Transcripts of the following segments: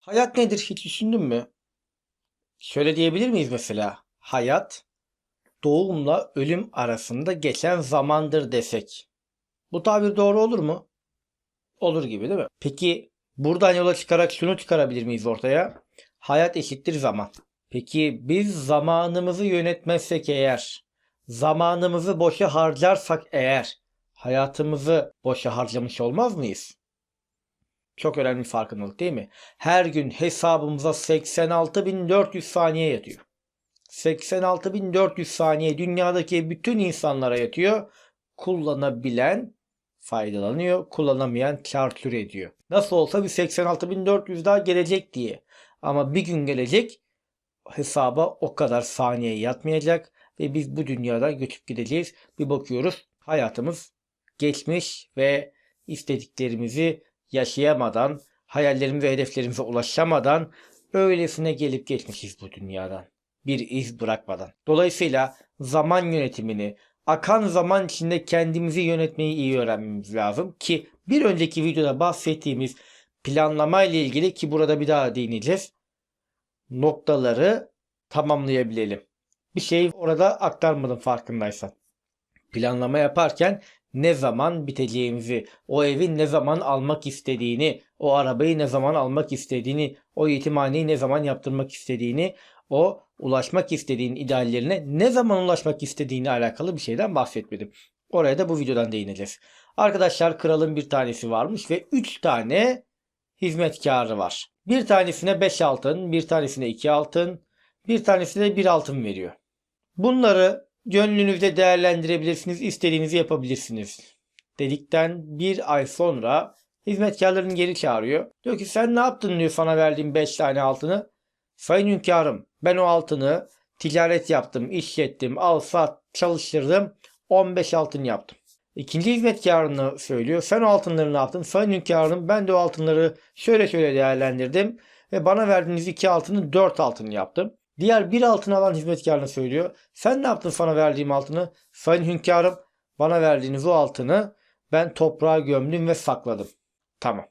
Hayat nedir hiç düşündün mü? Şöyle diyebilir miyiz mesela? Hayat doğumla ölüm arasında geçen zamandır desek. Bu tabir doğru olur mu? Olur gibi değil mi? Peki buradan yola çıkarak şunu çıkarabilir miyiz ortaya? Hayat eşittir zaman. Peki biz zamanımızı yönetmezsek eğer, zamanımızı boşa harcarsak eğer, hayatımızı boşa harcamış olmaz mıyız? Çok önemli farkındalık değil mi? Her gün hesabımıza 86.400 saniye yatıyor. 86.400 saniye dünyadaki bütün insanlara yatıyor. Kullanabilen faydalanıyor, kullanamayan çarçur ediyor. Nasıl olsa bir 86.400 daha gelecek diye. Ama bir gün gelecek hesaba o kadar saniye yatmayacak ve biz bu dünyadan göçüp gideceğiz. Bir bakıyoruz hayatımız geçmiş ve istediklerimizi yaşayamadan, hayallerimize, hedeflerimize ulaşamadan öylesine gelip geçmişiz bu dünyadan. Bir iz bırakmadan. Dolayısıyla zaman yönetimini, akan zaman içinde kendimizi yönetmeyi iyi öğrenmemiz lazım ki bir önceki videoda bahsettiğimiz planlama ile ilgili ki burada bir daha değineceğiz. Noktaları tamamlayabilelim. Bir şey orada aktarmadım farkındaysan. Planlama yaparken ne zaman biteceğimizi, o evi ne zaman almak istediğini, o arabayı ne zaman almak istediğini, o yetimhaneyi ne zaman yaptırmak istediğini, o ulaşmak istediğin ideallerine ne zaman ulaşmak istediğini alakalı bir şeyden bahsetmedim. Oraya da bu videodan değineceğiz. Arkadaşlar kralın bir tanesi varmış ve 3 tane hizmetkarı var. Bir tanesine 5 altın, bir tanesine 2 altın, bir tanesine 1 altın veriyor. Bunları gönlünüzde değerlendirebilirsiniz, istediğinizi yapabilirsiniz. Dedikten bir ay sonra hizmetkarların geri çağırıyor. Diyor ki sen ne yaptın diyor sana verdiğim 5 tane altını. Sayın hünkârım ben o altını ticaret yaptım, işlettim, al sat, çalıştırdım. 15 altın yaptım. İkinci hizmetkarını söylüyor. Sen o altınları ne yaptın? Sayın hünkârım ben de o altınları şöyle şöyle değerlendirdim. Ve bana verdiğiniz iki altını 4 altın yaptım. Diğer bir altın alan hizmetkarına söylüyor. Sen ne yaptın sana verdiğim altını? Sayın hünkârım bana verdiğiniz o altını ben toprağa gömdüm ve sakladım. Tamam.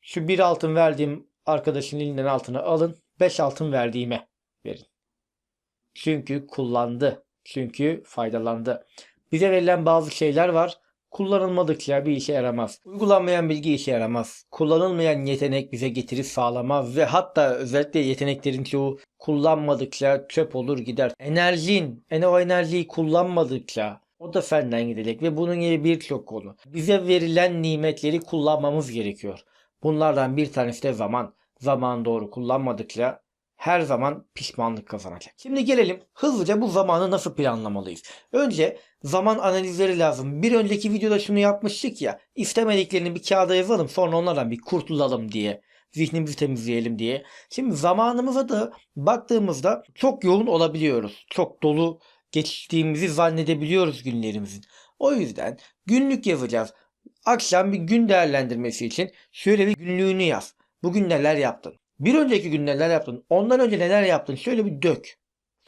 Şu bir altın verdiğim arkadaşın elinden altını alın. Beş altın verdiğime verin. Çünkü kullandı. Çünkü faydalandı. Bize verilen bazı şeyler var. Kullanılmadıkça bir işe yaramaz. Uygulanmayan bilgi işe yaramaz. Kullanılmayan yetenek bize getiri sağlamaz ve hatta özellikle yeteneklerin çoğu kullanmadıkça çöp olur gider. Enerjin, yani o enerjiyi kullanmadıkça o da senden gidecek ve bunun gibi birçok konu. Bize verilen nimetleri kullanmamız gerekiyor. Bunlardan bir tanesi de zaman. Zaman doğru kullanmadıkça her zaman pişmanlık kazanacak. Şimdi gelelim hızlıca bu zamanı nasıl planlamalıyız. Önce zaman analizleri lazım. Bir önceki videoda şunu yapmıştık ya. istemediklerini bir kağıda yazalım sonra onlardan bir kurtulalım diye. Zihnimizi temizleyelim diye. Şimdi zamanımıza da baktığımızda çok yoğun olabiliyoruz. Çok dolu geçtiğimizi zannedebiliyoruz günlerimizin. O yüzden günlük yazacağız. Akşam bir gün değerlendirmesi için şöyle bir günlüğünü yaz. Bugün neler yaptın? Bir önceki gün neler yaptın? Ondan önce neler yaptın? Şöyle bir dök.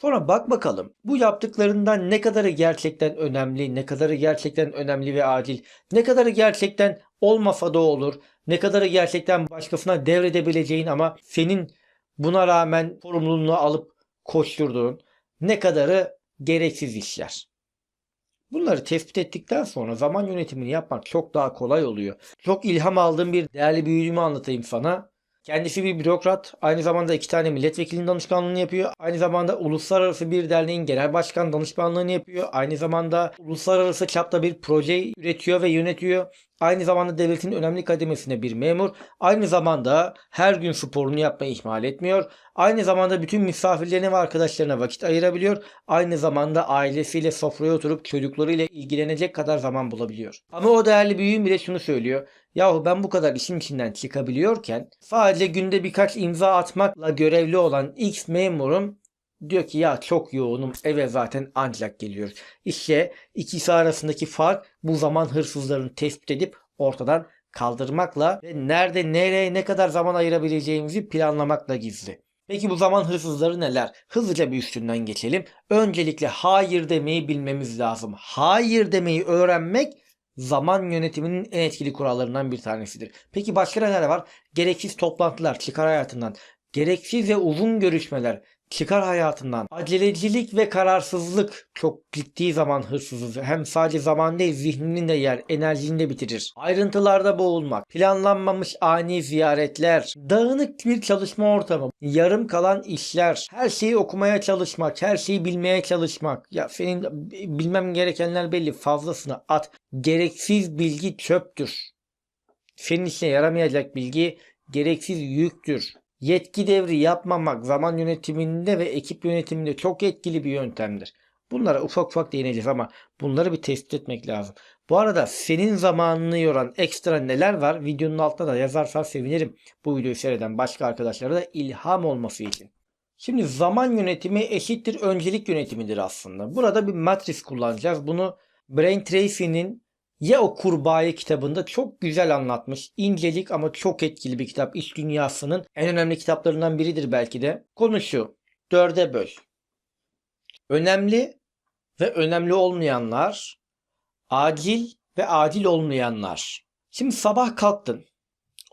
Sonra bak bakalım bu yaptıklarından ne kadarı gerçekten önemli, ne kadarı gerçekten önemli ve acil, ne kadarı gerçekten olmasa da olur, ne kadarı gerçekten başkasına devredebileceğin ama senin buna rağmen sorumluluğunu alıp koşturduğun, ne kadarı gereksiz işler. Bunları tespit ettikten sonra zaman yönetimini yapmak çok daha kolay oluyor. Çok ilham aldığım bir değerli büyüğümü anlatayım sana. Kendisi bir bürokrat. Aynı zamanda iki tane milletvekilinin danışmanlığını yapıyor. Aynı zamanda uluslararası bir derneğin genel başkan danışmanlığını yapıyor. Aynı zamanda uluslararası çapta bir proje üretiyor ve yönetiyor. Aynı zamanda devletin önemli kademesinde bir memur. Aynı zamanda her gün sporunu yapmayı ihmal etmiyor. Aynı zamanda bütün misafirlerine ve arkadaşlarına vakit ayırabiliyor. Aynı zamanda ailesiyle sofraya oturup çocuklarıyla ilgilenecek kadar zaman bulabiliyor. Ama o değerli büyüğüm bile şunu söylüyor. Yahu ben bu kadar işin içinden çıkabiliyorken sadece günde birkaç imza atmakla görevli olan X memurum diyor ki ya çok yoğunum eve zaten ancak geliyoruz. İşte ikisi arasındaki fark bu zaman hırsızlarını tespit edip ortadan kaldırmakla ve nerede nereye ne kadar zaman ayırabileceğimizi planlamakla gizli. Peki bu zaman hırsızları neler? Hızlıca bir üstünden geçelim. Öncelikle hayır demeyi bilmemiz lazım. Hayır demeyi öğrenmek zaman yönetiminin en etkili kurallarından bir tanesidir. Peki başka neler var? Gereksiz toplantılar çıkar hayatından. Gereksiz ve uzun görüşmeler çıkar hayatından. Acelecilik ve kararsızlık çok ciddi zaman hırsızlığı. Hem sadece zaman değil zihninin de yer, enerjini de bitirir. Ayrıntılarda boğulmak, planlanmamış ani ziyaretler, dağınık bir çalışma ortamı, yarım kalan işler, her şeyi okumaya çalışmak, her şeyi bilmeye çalışmak. Ya senin bilmem gerekenler belli fazlasını at. Gereksiz bilgi çöptür. Senin işine yaramayacak bilgi gereksiz yüktür. Yetki devri yapmamak zaman yönetiminde ve ekip yönetiminde çok etkili bir yöntemdir. Bunlara ufak ufak değineceğiz ama bunları bir tespit etmek lazım. Bu arada senin zamanını yoran ekstra neler var videonun altına da yazarsan sevinirim. Bu videoyu seyreden başka arkadaşlara da ilham olması için. Şimdi zaman yönetimi eşittir öncelik yönetimidir aslında. Burada bir matris kullanacağız. Bunu Brain Tracy'nin ya o kurbağayı kitabında çok güzel anlatmış. İncelik ama çok etkili bir kitap. İş dünyasının en önemli kitaplarından biridir belki de. Konu şu. Dörde böl. Önemli ve önemli olmayanlar. Acil ve acil olmayanlar. Şimdi sabah kalktın.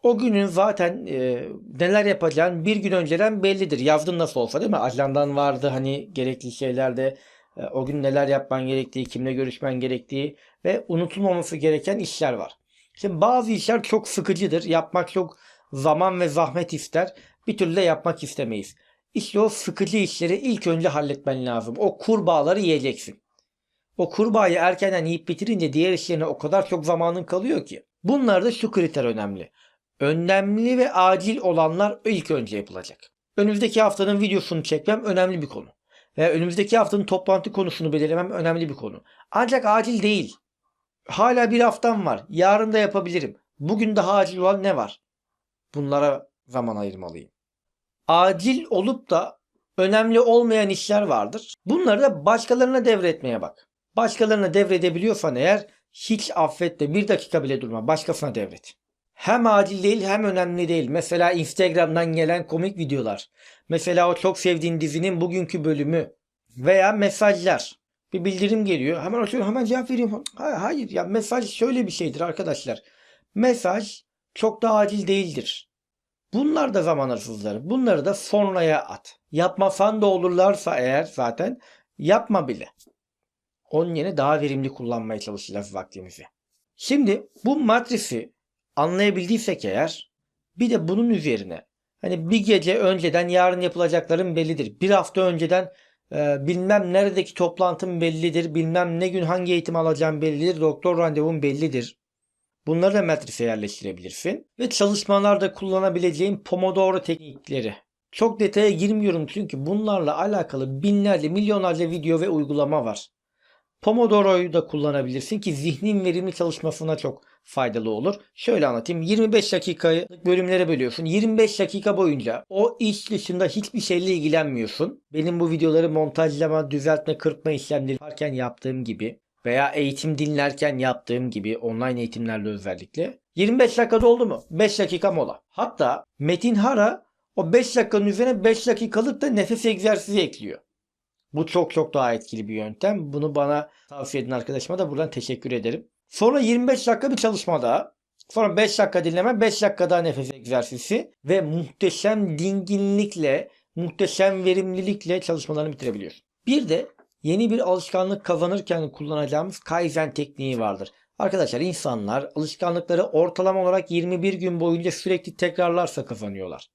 O günün zaten e, neler yapacağın bir gün önceden bellidir. Yazdın nasıl olsa değil mi? Ajandan vardı hani gerekli şeylerde. E, o gün neler yapman gerektiği, kimle görüşmen gerektiği ve unutulmaması gereken işler var. Şimdi bazı işler çok sıkıcıdır. Yapmak çok zaman ve zahmet ister. Bir türlü de yapmak istemeyiz. İşte o sıkıcı işleri ilk önce halletmen lazım. O kurbağaları yiyeceksin. O kurbağayı erkenden yiyip bitirince diğer işlerine o kadar çok zamanın kalıyor ki. Bunlarda şu kriter önemli. Önemli ve acil olanlar ilk önce yapılacak. Önümüzdeki haftanın videosunu çekmem önemli bir konu. Veya önümüzdeki haftanın toplantı konusunu belirlemem önemli bir konu. Ancak acil değil. Hala bir haftam var. Yarın da yapabilirim. Bugün daha acil olan ne var? Bunlara zaman ayırmalıyım. Acil olup da önemli olmayan işler vardır. Bunları da başkalarına devretmeye bak. Başkalarına devredebiliyorsan eğer hiç affetme. Bir dakika bile durma. Başkasına devret. Hem acil değil hem önemli değil. Mesela Instagram'dan gelen komik videolar. Mesela o çok sevdiğin dizinin bugünkü bölümü. Veya mesajlar. Bir bildirim geliyor. Hemen açıyorum hemen cevap veriyorum. Hayır, hayır ya mesaj şöyle bir şeydir arkadaşlar. Mesaj çok da acil değildir. Bunlar da zaman hırsızları. Bunları da sonraya at. Yapmasan da olurlarsa eğer zaten yapma bile. Onun yerine daha verimli kullanmaya çalışacağız vaktimizi. Şimdi bu matrisi anlayabildiysek eğer bir de bunun üzerine hani bir gece önceden yarın yapılacakların bellidir. Bir hafta önceden e, bilmem neredeki toplantım bellidir. Bilmem ne gün hangi eğitim alacağım bellidir. Doktor randevum bellidir. Bunları da matrise yerleştirebilirsin. Ve çalışmalarda kullanabileceğin Pomodoro teknikleri. Çok detaya girmiyorum çünkü bunlarla alakalı binlerce milyonlarca video ve uygulama var. Pomodoro'yu da kullanabilirsin ki zihnin verimli çalışmasına çok faydalı olur. Şöyle anlatayım. 25 dakikayı bölümlere bölüyorsun. 25 dakika boyunca o iş dışında hiçbir şeyle ilgilenmiyorsun. Benim bu videoları montajlama, düzeltme, kırpma işlemleri yaparken yaptığım gibi veya eğitim dinlerken yaptığım gibi online eğitimlerle özellikle. 25 dakikada oldu mu? 5 dakika mola. Hatta Metin Hara o 5 dakikanın üzerine 5 dakikalık da nefes egzersizi ekliyor. Bu çok çok daha etkili bir yöntem. Bunu bana tavsiye eden arkadaşıma da buradan teşekkür ederim. Sonra 25 dakika bir çalışma daha. Sonra 5 dakika dinleme, 5 dakika daha nefes egzersizi ve muhteşem dinginlikle, muhteşem verimlilikle çalışmalarını bitirebiliyorsun. Bir de yeni bir alışkanlık kazanırken kullanacağımız Kaizen tekniği vardır. Arkadaşlar insanlar alışkanlıkları ortalama olarak 21 gün boyunca sürekli tekrarlarsa kazanıyorlar.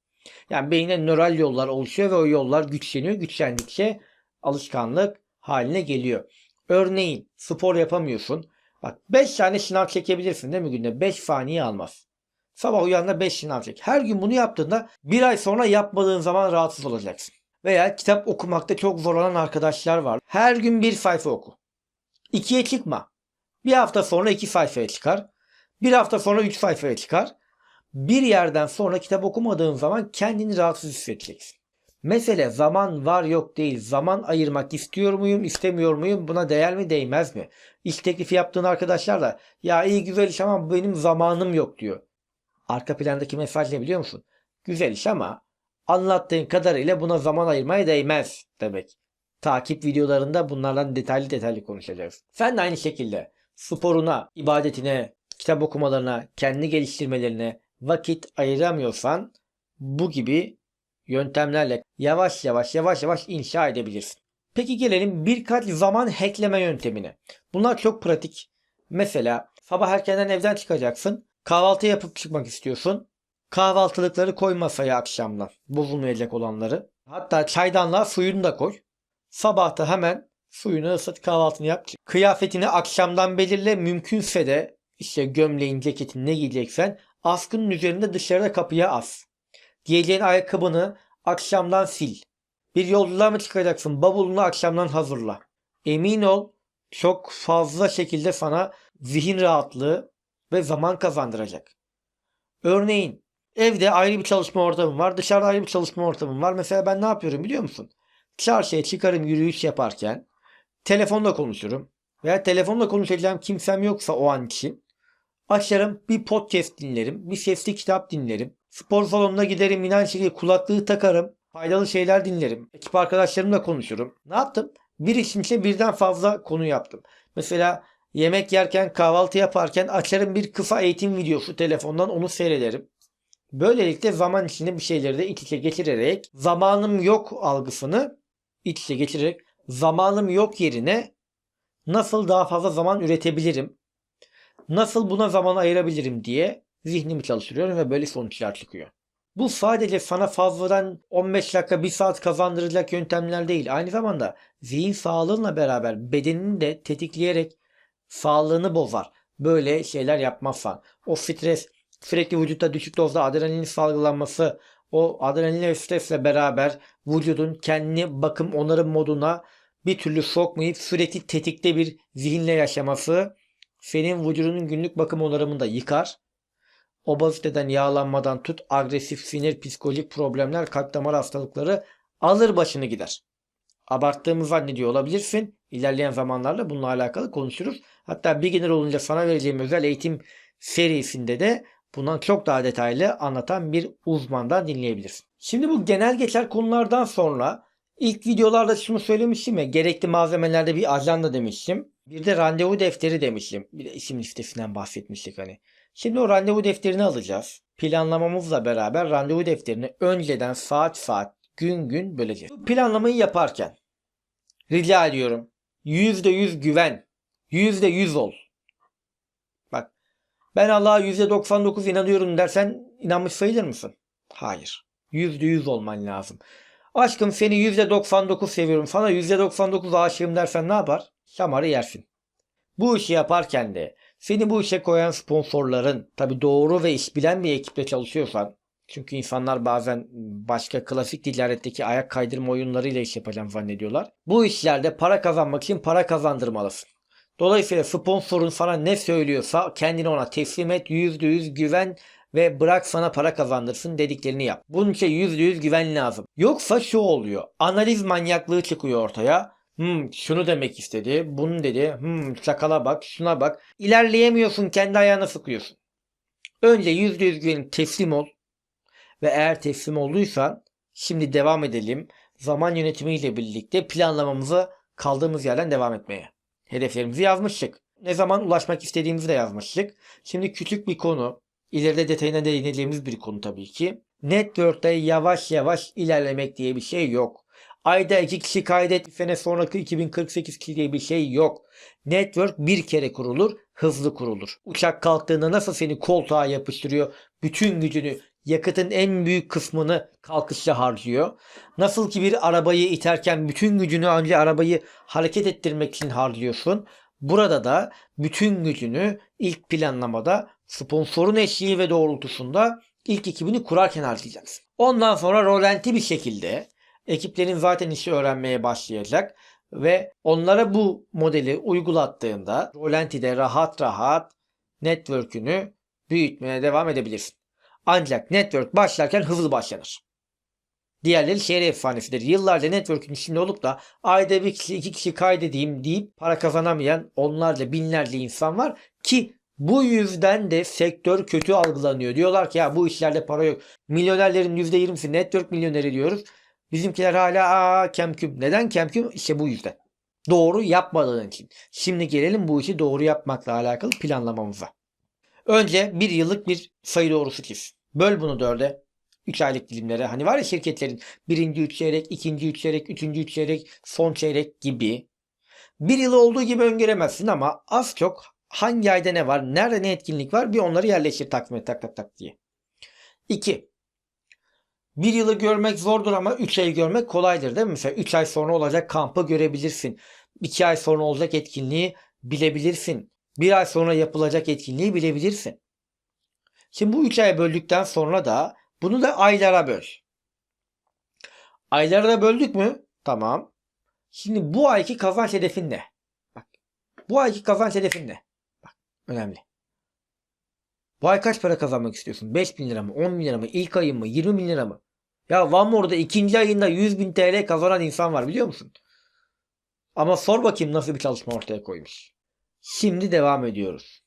Yani beyine nöral yollar oluşuyor ve o yollar güçleniyor. Güçlendikçe alışkanlık haline geliyor. Örneğin spor yapamıyorsun. Bak 5 tane şınav çekebilirsin değil mi günde? 5 saniye almaz. Sabah uyandığında 5 şınav çek. Her gün bunu yaptığında bir ay sonra yapmadığın zaman rahatsız olacaksın. Veya kitap okumakta çok zorlanan arkadaşlar var. Her gün bir sayfa oku. İkiye çıkma. Bir hafta sonra iki sayfaya çıkar. Bir hafta sonra üç sayfaya çıkar. Bir yerden sonra kitap okumadığın zaman kendini rahatsız hissedeceksin. Mesele zaman var yok değil. Zaman ayırmak istiyor muyum, istemiyor muyum? Buna değer mi, değmez mi? İş teklifi yaptığın arkadaşlar da ya iyi güzel iş ama benim zamanım yok diyor. Arka plandaki mesaj ne biliyor musun? Güzel iş ama anlattığın kadarıyla buna zaman ayırmaya değmez demek. Takip videolarında bunlardan detaylı detaylı konuşacağız. Sen de aynı şekilde sporuna, ibadetine, kitap okumalarına, kendi geliştirmelerine vakit ayıramıyorsan bu gibi yöntemlerle yavaş yavaş yavaş yavaş inşa edebilirsin. Peki gelelim birkaç zaman hackleme yöntemine. Bunlar çok pratik. Mesela sabah erkenden evden çıkacaksın. Kahvaltı yapıp çıkmak istiyorsun. Kahvaltılıkları koy masaya akşamdan. Bozulmayacak olanları. Hatta çaydanlığa suyunu da koy. Sabahta hemen suyunu ısıt kahvaltını yap. Kıyafetini akşamdan belirle. Mümkünse de işte gömleğin, ceketin ne giyeceksen askının üzerinde dışarıda kapıya as. Giyeceğin ayakkabını akşamdan sil. Bir yolculuğa mı çıkacaksın? Bavulunu akşamdan hazırla. Emin ol çok fazla şekilde sana zihin rahatlığı ve zaman kazandıracak. Örneğin evde ayrı bir çalışma ortamım var. Dışarıda ayrı bir çalışma ortamım var. Mesela ben ne yapıyorum biliyor musun? Çarşıya çıkarım yürüyüş yaparken telefonla konuşurum. Veya telefonla konuşacağım kimsem yoksa o an için açarım bir podcast dinlerim. Bir sesli kitap dinlerim. Spor salonuna giderim şekilde kulaklığı takarım. Faydalı şeyler dinlerim. Ekip arkadaşlarımla konuşurum. Ne yaptım? Bir işin içine birden fazla konu yaptım. Mesela yemek yerken kahvaltı yaparken açarım bir kısa eğitim videosu telefondan onu seyrederim. Böylelikle zaman içinde bir şeyleri de iç içe geçirerek zamanım yok algısını iç içe geçirerek zamanım yok yerine nasıl daha fazla zaman üretebilirim? Nasıl buna zaman ayırabilirim diye zihnimi çalıştırıyorum ve böyle sonuçlar çıkıyor. Bu sadece sana fazladan 15 dakika 1 saat kazandıracak yöntemler değil. Aynı zamanda zihin sağlığınla beraber bedenini de tetikleyerek sağlığını bozar. Böyle şeyler yapmazsan. O stres, sürekli vücutta düşük dozda adrenalin salgılanması, o adrenalin ve stresle beraber vücudun kendini bakım onarım moduna bir türlü sokmayıp sürekli tetikte bir zihinle yaşaması senin vücudunun günlük bakım onarımını da yıkar. Obeziteden, yağlanmadan tut, agresif sinir, psikolojik problemler, kalp damar hastalıkları alır başını gider. Abarttığımı zannediyor olabilirsin. İlerleyen zamanlarda bununla alakalı konuşuruz. Hatta genel olunca sana vereceğim özel eğitim serisinde de bundan çok daha detaylı anlatan bir uzmandan dinleyebilirsin. Şimdi bu genel geçer konulardan sonra ilk videolarda şunu söylemiştim ya gerekli malzemelerde bir ajanda demiştim. Bir de randevu defteri demiştim. Bir de isim listesinden bahsetmiştik hani. Şimdi o randevu defterini alacağız. Planlamamızla beraber randevu defterini önceden saat saat gün gün böleceğiz. Planlamayı yaparken rica ediyorum %100 güven, %100 ol. Bak ben Allah'a %99 inanıyorum dersen inanmış sayılır mısın? Hayır. %100 olman lazım. Aşkım seni %99 seviyorum. Sana %99 aşığım dersen ne yapar? Şamarı yersin. Bu işi yaparken de seni bu işe koyan sponsorların tabi doğru ve iş bilen bir ekiple çalışıyorsan çünkü insanlar bazen başka klasik ticaretteki ayak kaydırma oyunlarıyla iş yapacağım zannediyorlar. Bu işlerde para kazanmak için para kazandırmalısın. Dolayısıyla sponsorun sana ne söylüyorsa kendini ona teslim et, %100 güven ve bırak sana para kazandırsın dediklerini yap. Bunun için %100 güven lazım. Yoksa şu oluyor. Analiz manyaklığı çıkıyor ortaya. Hmm, şunu demek istedi, bunu dedi. Hmm, sakala bak, şuna bak. İlerleyemiyorsun, kendi ayağına sıkıyorsun. Önce %100 güvenin teslim ol. Ve eğer teslim olduysan şimdi devam edelim. Zaman yönetimiyle birlikte planlamamızı kaldığımız yerden devam etmeye. Hedeflerimizi yazmıştık. Ne zaman ulaşmak istediğimizi de yazmıştık. Şimdi küçük bir konu. İleride detayına değineceğimiz bir konu tabii ki. Network'te yavaş yavaş ilerlemek diye bir şey yok. Ayda iki kişi kaydet bir sene sonraki 2048 kişi diye bir şey yok. Network bir kere kurulur, hızlı kurulur. Uçak kalktığında nasıl seni koltuğa yapıştırıyor, bütün gücünü, yakıtın en büyük kısmını kalkışta harcıyor. Nasıl ki bir arabayı iterken bütün gücünü önce arabayı hareket ettirmek için harcıyorsun. Burada da bütün gücünü ilk planlamada sponsorun eşliği ve doğrultusunda ilk ekibini kurarken harcayacaksın. Ondan sonra rolanti bir şekilde ekiplerin zaten işi öğrenmeye başlayacak ve onlara bu modeli uygulattığında Rolanti'de rahat rahat network'ünü büyütmeye devam edebilirsin. Ancak network başlarken hızlı başlanır. Diğerleri şehir efsanesidir. Yıllarca network'ün içinde olup da ayda bir kişi iki kişi kaydedeyim deyip para kazanamayan onlarca binlerce insan var ki bu yüzden de sektör kötü algılanıyor. Diyorlar ki ya bu işlerde para yok. Milyonerlerin %20'si network milyoneri diyoruz. Bizimkiler hala aa kemküm. Neden kemküm? İşte bu yüzden. Doğru yapmadığın için. Şimdi gelelim bu işi doğru yapmakla alakalı planlamamıza. Önce bir yıllık bir sayı doğrusu çiz. Böl bunu dörde. 3 aylık dilimlere. Hani var ya şirketlerin birinci üç çeyrek, ikinci üç çeyrek, üçüncü üç çeyrek, son çeyrek gibi. Bir yılı olduğu gibi öngöremezsin ama az çok hangi ayda ne var, nerede ne etkinlik var bir onları yerleştir takvime tak tak tak diye. 2. Bir yılı görmek zordur ama 3 ay görmek kolaydır değil mi? Mesela 3 ay sonra olacak kampı görebilirsin. 2 ay sonra olacak etkinliği bilebilirsin. Bir ay sonra yapılacak etkinliği bilebilirsin. Şimdi bu 3 aya böldükten sonra da bunu da aylara böl. Aylara da böldük mü? Tamam. Şimdi bu ayki kazanç hedefin ne? Bak. Bu ayki kazanç hedefin ne? Bak. Önemli. Bu ay kaç para kazanmak istiyorsun? 5 bin lira mı? 10 bin lira mı? İlk ayın mı? 20 bin lira mı? Ya One More'da ikinci ayında 100 bin TL kazanan insan var biliyor musun? Ama sor bakayım nasıl bir çalışma ortaya koymuş. Şimdi devam ediyoruz.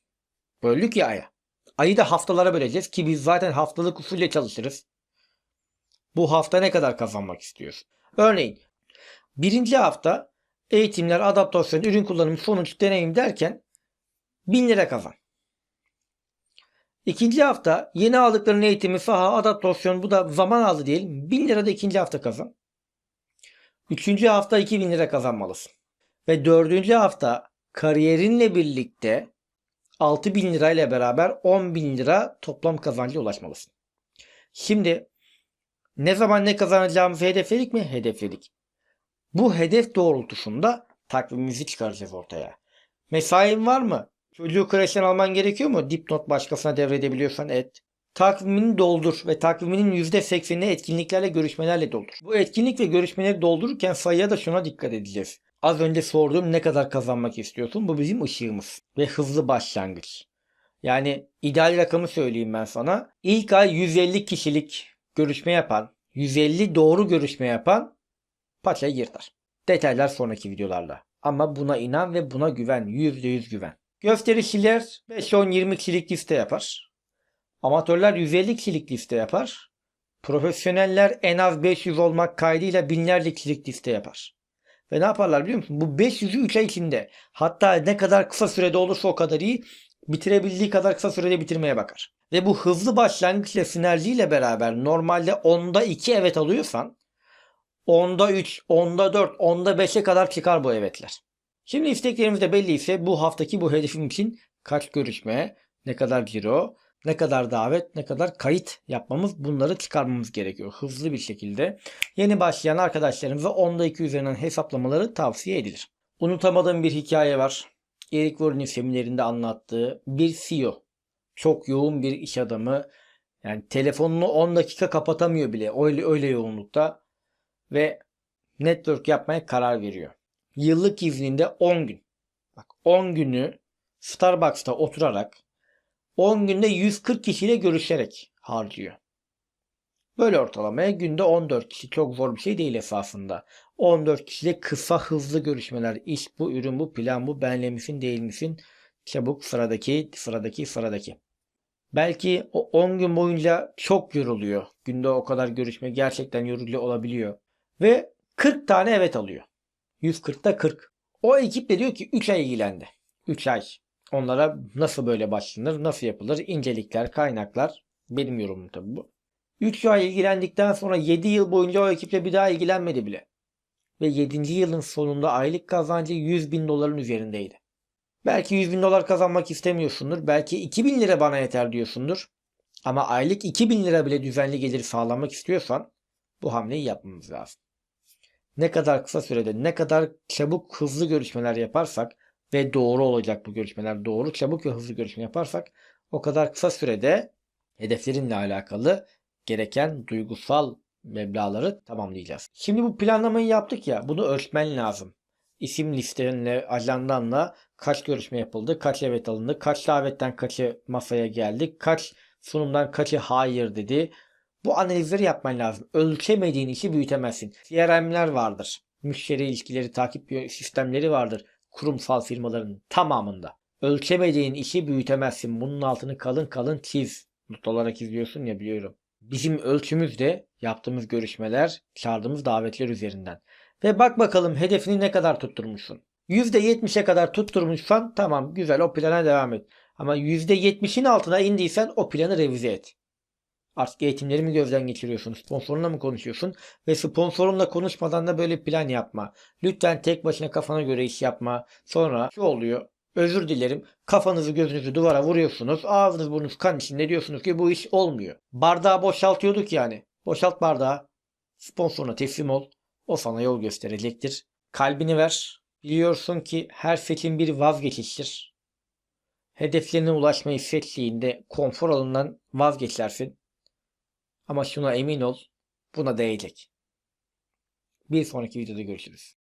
Böldük ya aya. Ayı da haftalara böleceğiz ki biz zaten haftalık usulle çalışırız. Bu hafta ne kadar kazanmak istiyorsun? Örneğin birinci hafta eğitimler, adaptasyon, ürün kullanımı, sonuç, deneyim derken 1000 lira kazan. İkinci hafta yeni aldıkların eğitimi, saha, adaptasyon bu da zaman aldı diyelim. 1000 lira da ikinci hafta kazan. Üçüncü hafta 2000 lira kazanmalısın. Ve dördüncü hafta kariyerinle birlikte 6000 lirayla beraber 10.000 lira toplam kazancı ulaşmalısın. Şimdi ne zaman ne kazanacağımızı hedefledik mi? Hedefledik. Bu hedef doğrultusunda takvimimizi çıkaracağız ortaya. Mesain var mı? Çocuğu kreşten alman gerekiyor mu? Dipnot başkasına devredebiliyorsan et. Takvimini doldur ve takviminin %80'ini etkinliklerle görüşmelerle doldur. Bu etkinlik ve görüşmeleri doldururken sayıya da şuna dikkat edeceğiz. Az önce sorduğum ne kadar kazanmak istiyorsun? Bu bizim ışığımız ve hızlı başlangıç. Yani ideal rakamı söyleyeyim ben sana. İlk ay 150 kişilik görüşme yapan, 150 doğru görüşme yapan paçayı yırtar. Detaylar sonraki videolarla. Ama buna inan ve buna güven. %100 güven. Gösterişçiler 5-10-20 kişilik liste yapar. Amatörler 150 kişilik liste yapar. Profesyoneller en az 500 olmak kaydıyla binlerce kişilik liste yapar. Ve ne yaparlar biliyor musun? Bu 500'ü 3 ay içinde hatta ne kadar kısa sürede olursa o kadar iyi bitirebildiği kadar kısa sürede bitirmeye bakar. Ve bu hızlı başlangıçla sinerjiyle beraber normalde 10'da 2 evet alıyorsan 10'da 3, 10'da 4, 10'da 5'e kadar çıkar bu evetler. Şimdi isteklerimiz de belliyse bu haftaki bu hedefim için kaç görüşme, ne kadar ciro, ne kadar davet, ne kadar kayıt yapmamız bunları çıkarmamız gerekiyor hızlı bir şekilde. Yeni başlayan arkadaşlarımıza 10'da 2 üzerinden hesaplamaları tavsiye edilir. Unutamadığım bir hikaye var. Eric Warren'in seminerinde anlattığı bir CEO. Çok yoğun bir iş adamı. Yani telefonunu 10 dakika kapatamıyor bile. Öyle, öyle yoğunlukta. Ve network yapmaya karar veriyor. Yıllık izninde 10 gün. Bak 10 günü Starbucks'ta oturarak 10 günde 140 kişiyle görüşerek harcıyor. Böyle ortalamaya günde 14 kişi çok zor bir şey değil esasında. 14 kişiyle kısa hızlı görüşmeler. İş bu, ürün bu, plan bu, benle misin değil misin? Çabuk sıradaki, sıradaki, sıradaki. Belki o 10 gün boyunca çok yoruluyor. Günde o kadar görüşme gerçekten yorucu olabiliyor. Ve 40 tane evet alıyor. 140'ta 40. O ekip de diyor ki 3 ay ilgilendi. 3 ay. Onlara nasıl böyle başlanır, nasıl yapılır, incelikler, kaynaklar. Benim yorumum tabii bu. 3 ay ilgilendikten sonra 7 yıl boyunca o ekiple bir daha ilgilenmedi bile. Ve 7. yılın sonunda aylık kazancı 100 bin doların üzerindeydi. Belki 100 bin dolar kazanmak istemiyorsundur. Belki 2000 lira bana yeter diyorsundur. Ama aylık 2000 lira bile düzenli gelir sağlamak istiyorsan bu hamleyi yapmamız lazım. Ne kadar kısa sürede, ne kadar çabuk hızlı görüşmeler yaparsak ve doğru olacak bu görüşmeler. Doğru, çabuk ve hızlı görüşme yaparsak o kadar kısa sürede hedeflerinle alakalı gereken duygusal meblağları tamamlayacağız. Şimdi bu planlamayı yaptık ya bunu ölçmen lazım. İsim listenle, ajandanla kaç görüşme yapıldı, kaç evet alındı, kaç davetten kaçı masaya geldi, kaç sunumdan kaçı hayır dedi. Bu analizleri yapman lazım. Ölçemediğin işi büyütemezsin. CRM'ler vardır. Müşteri ilişkileri takip sistemleri vardır kurumsal firmaların tamamında. Ölçemediğin işi büyütemezsin. Bunun altını kalın kalın çiz. Not olarak izliyorsun ya biliyorum. Bizim ölçümüz de yaptığımız görüşmeler, çağırdığımız davetler üzerinden. Ve bak bakalım hedefini ne kadar tutturmuşsun. %70'e kadar tutturmuşsan tamam güzel o plana devam et. Ama %70'in altına indiysen o planı revize et. Artık eğitimleri mi gözden geçiriyorsun? Sponsorunla mı konuşuyorsun? Ve sponsorunla konuşmadan da böyle plan yapma. Lütfen tek başına kafana göre iş yapma. Sonra şu oluyor. Özür dilerim. Kafanızı gözünüzü duvara vuruyorsunuz. Ağzınız burnunuz kan içinde diyorsunuz ki bu iş olmuyor. Bardağı boşaltıyorduk yani. Boşalt bardağı. Sponsoruna teslim ol. O sana yol gösterecektir. Kalbini ver. Biliyorsun ki her seçim bir vazgeçiştir. Hedeflerine ulaşmayı seçtiğinde konfor alanından vazgeçersin. Ama şuna emin ol, buna değecek. Bir sonraki videoda görüşürüz.